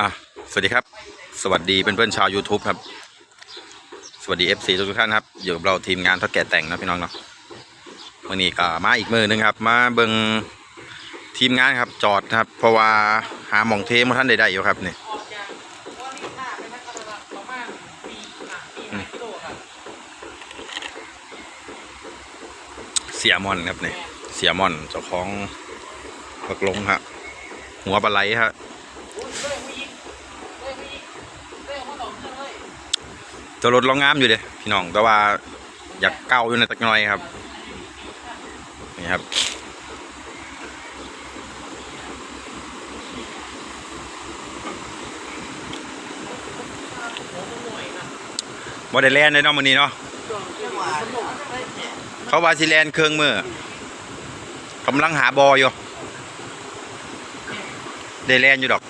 อะสวัสดีครับ สวัสดีเพื่อนๆชาว YouTube ครับ สวัสดี FC ทุกท่านครับ อยู่กับเราทีมงานทอดแก่แต่งนะพี่น้องเนาะวันนี้ก็มาอีกมือหนึงครับ มาเบิงทีมงานครับจอดครับ เพราะว่าหาหมองเทมาท่านใดๆอยู่ครับนี่เป็นนักการะประมาณปีอะปีห้ากิโลครับเสียมอนครับนี่เสียมอนเจ้าของปักลงฮะหัวปลาไหลฮะโอ้ยเรื่องมีอีกเรื่องมีอีกเรื่องมาต่อเนื่องเลย ตัวรถเรางามอยู่เด้พี่น้องแต่ว่าอยากเก้าอยู่ในตักน้อยครับนี่ครับบ่ได้แลนได้เนาะมื้อนี้เนาะเลยแกะเขาว่าสิแลนเครื่องมือกำลังหาบออยู่ได้แลนอยู่ดอก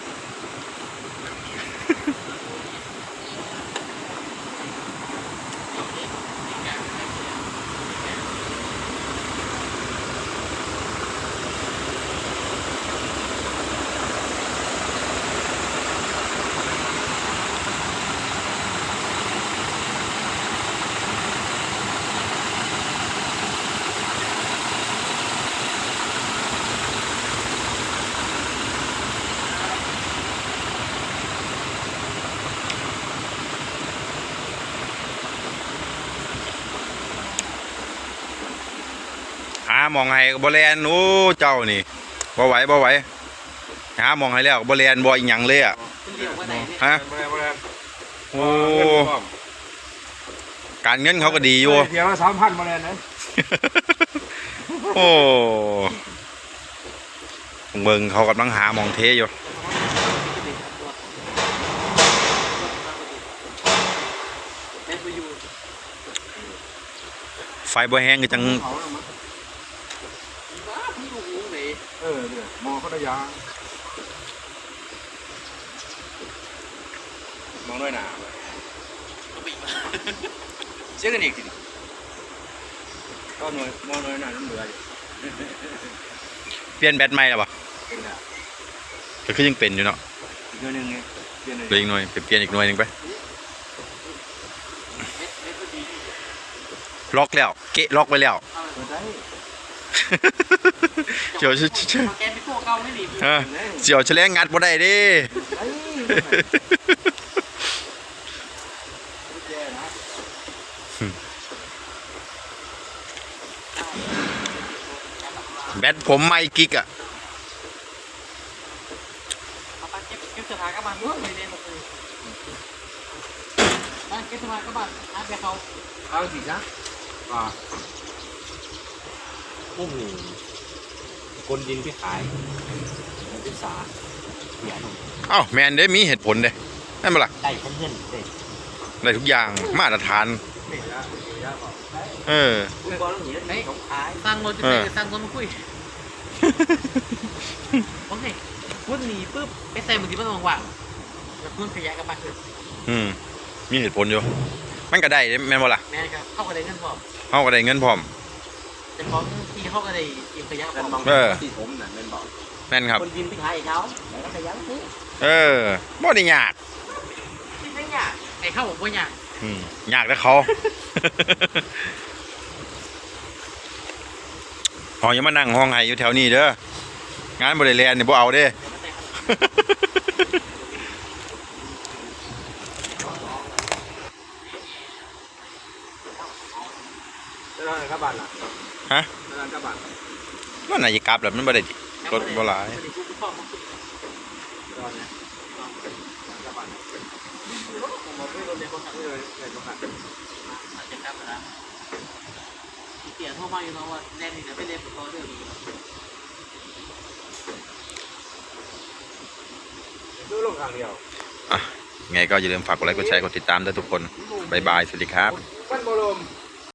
หาหมองให้ก็บ่แลนโอ้เจ้านี่บ่ไหวบ่ไหวหาหมองให้แล้วก็บ่แลนบ่อีหยังเลยอะคุณเรียกว่าไหนเนี่ยฮะบ่ได้บ่ได้โอ้การเงินเขาก็ดีอยู่เดี๋ยวสามพันมาเลยนะโอ้เบิ่งเขากำลังหาหมองเทอยู่แม่ไปอยู่ไฟบ่แห้งก็จัง เขาแล้วมั้ง ว้าพี่ลูกงู เออเนี่ยมองเขาได้ยางมองด้วยหนาเชื่อกันอีกทีก็หน่วยมองด้วยหนาน้ำเหลืออยู่เปลี่ยนแบตใหม่แล้วบ่เป็นอะก็คือยังเป็นอยู่เนาะอีกหน่วยหนึงไงเปลี่ยนเลยเหลยอีกหน่วยไปเปลี่ยนอีกหน่วยหนึ่งไปล็อกแล้วเกะล็อกไว้แล้วเปิดได้ เดี๋ยวแกเป็นตัวเก่าไม่ดีเออเสียวแฉลงงัดบ่ได้เดิได้แย่นะแบตผมไม่กิกอะเอาไปเก็บเก็บเสื้อผ้ากลับบ้านด้วยเลยเนี่ยหมดเลยไปเก็บเสื้อผ้ากลับบ้านอาไปเขาเอาสิจ้ะอ่า โอ้โหคนดินที่ขายมันเป็นสาเสียหนุ่มเอ้าแมนได้มีเหตุผลเด้นั่นบ่ล่ะได้ทั้งเงินเด็ดได้ทุกอย่างมาตรฐานนี่ละนี่ละบอกเออ คุณบอลต้องหนีแล้วหนีของขายสร้างรถจะไปสร้างรถมาคุยโอเคพูดหนีปุ๊บไปใส่มือที่มันว่างๆแล้วพุ่นขยะกลับบ้านเลยอืมมีเหตุผลอยู่มันก็ได้เด้แม่นบ่ล่ะแม่ครับเข้ากันได้เงินพอเฮาก็ได้เงินพร้อม แต่ของที่เข้ากันได้กินขยะพเป็นอบางเออ ที่ผมน่ะเป็นบอกแม่นครับ คนดินที่ขายให้เขาแล้วก็ขยันซื้อเออบ่ได้ยากที่ไม่ยากไอ้เข้าผมว่าอยากอืมยากแต่เขาเฮาอย่ามานั่งห้องไห้อยู่แถวนี้เด้องานบ่ได้แลนนี่บ่เอาเด้ จะนอนกับบ้านล่ะฮะจะนอนกับบ้านมันน่าจะกลับแล้วมันบ่ได้ดิรถบ่หลายจะนอนเนี่ยนอนกับบ้านผมบอกไม่รถเนี่ยเขาขับไม่เลยเลยเขาขับจะกลับแล้วเปลี่ยนโทรมาอยู่เนาะว่าแรงนี่จะไปเล่นกับตัวเดิมดูลงทางเดียวไงก็อย่าลืมฝากกดไลค์กดแชร์กดติดตามด้วยทุกคนบ๊ายบายสวัสดีครับมันบรม